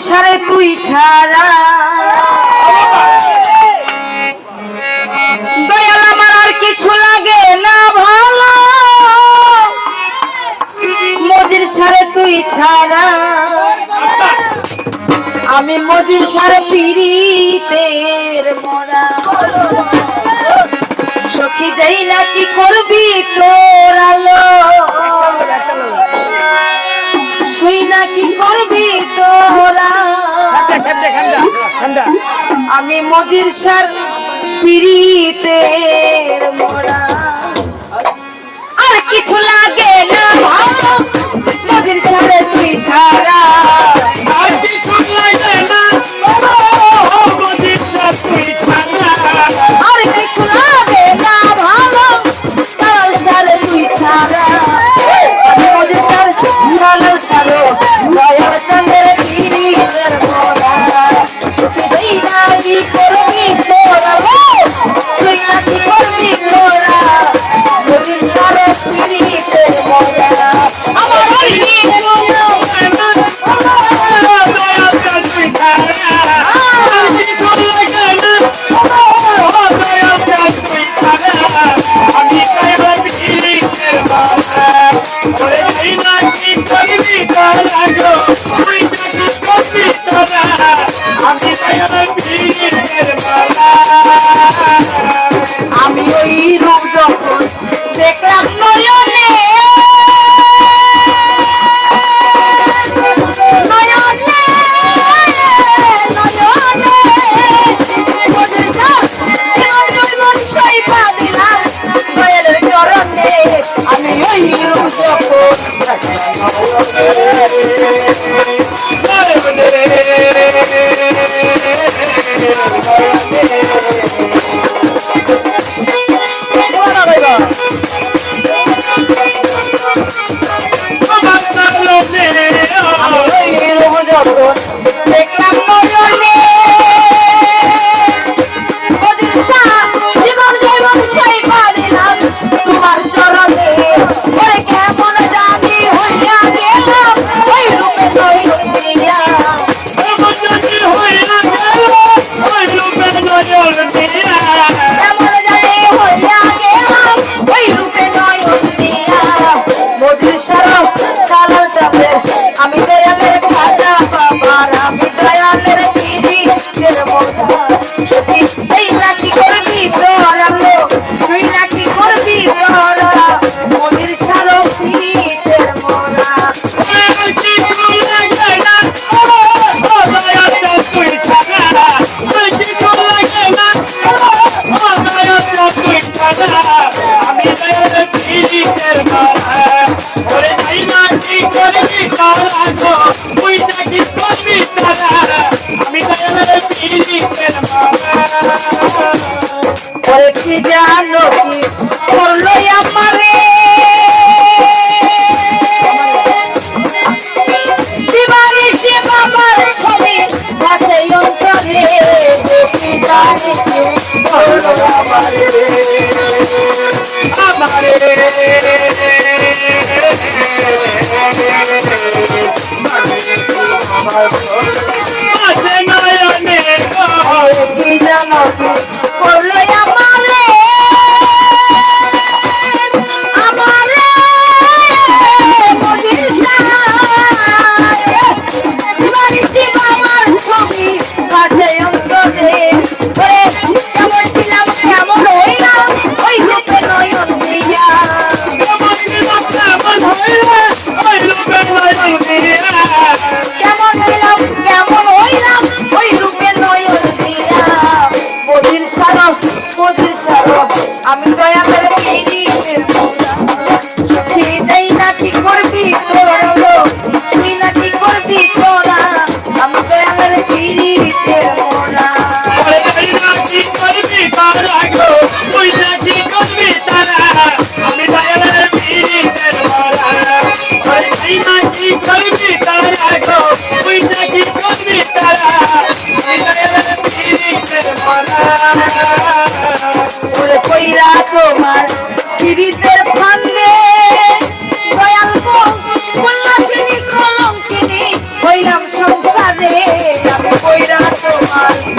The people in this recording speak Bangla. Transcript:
সংসারে তুই ছাড়া। দয়াল আমার আর কিছু লাগে না ভালো। মজির সারে তুই ছাড়া। আমি মজির সারে পিড়িতের মরা। সখী যাই না কি করবি তোর আলো। আমি মজির সার পিড়িতে মরা। আর কিছু লাগে না। I'm gonna be a ইলিশের মালা ওরে আইনা কি করবি তারা গো বুইটা কি করবি তারা আমি দয়ালের ইলিশের মালা ওরে কি জানো কি করল আমারে? Yeah. বারে করল